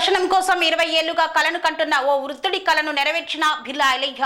దర్శనం కోసం ఇరవై ఏళ్ళుగా కలను కంటున్న ఓ వృద్ధుడి కలను నెరవేర్చిన బిర్లా ఐలయ్య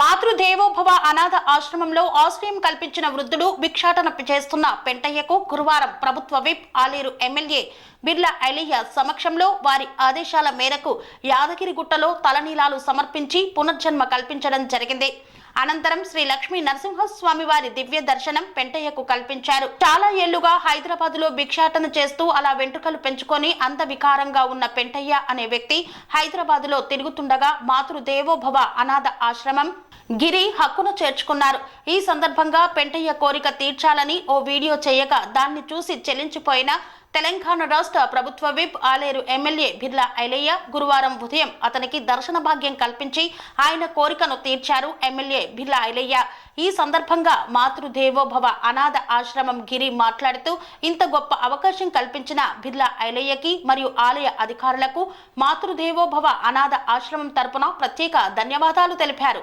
మాతృదేవోభవ అనాథ ఆశ్రమంలో ఆశ్రయం కల్పించిన వృద్ధుడు భిక్షాటన చేస్తున్న పెంటయ్యకు గురువారం ప్రభుత్వ విప్ ఆలేరు ఎమ్మెల్యే బిర్లా ఐలయ్య సమక్షంలో వారి ఆదేశాల మేరకు యాదగిరిగుట్టలో తలనీలాలు సమర్పించి పునర్జన్మ కల్పించడం జరిగింది. అనంతరం శ్రీ లక్ష్మీ నరసింహస్వామి వారి దివ్య దర్శనం పెంటయ్యకు కల్పించారు. చాలా ఏళ్ళుగా హైదరాబాద్లో భిక్షాటన చేస్తూ అలా వెంట్రుకలు పెంచుకొని అంత వికారంగా ఉన్న పెంటయ్య అనే వ్యక్తి హైదరాబాద్లో తిరుగుతుండగా మాతృదేవోభవ అనాథ ఆశ్రమం గిరి హక్కును చేర్చుకున్నారు. ఈ సందర్భంగా పెంటయ్య కోరిక తీర్చాలని ఓ వీడియో చేయగా దాన్ని చూసి చెల్లించిపోయిన తెలంగాణ రాష్ట్ర ప్రభుత్వ విప్ ఆలేరు ఎమ్మెల్యే బిర్లా ఐలయ్య గురువారం ఉదయం అతనికి దర్శన భాగ్యం కల్పించి ఆయన కోరికను తీర్చారు ఎమ్మెల్యే బిర్లా ఐలయ్య. ఈ సందర్భంగా మాతృదేవోభవ అనాథ ఆశ్రమం గిరి మాట్లాడుతూ ఇంత గొప్ప అవకాశం కల్పించిన బిర్లా ఐలయ్యకి మరియు ఆలయ అధికారులకు మాతృదేవోభవ అనాథ ఆశ్రమం తరపున ప్రత్యేక ధన్యవాదాలు తెలిపారు.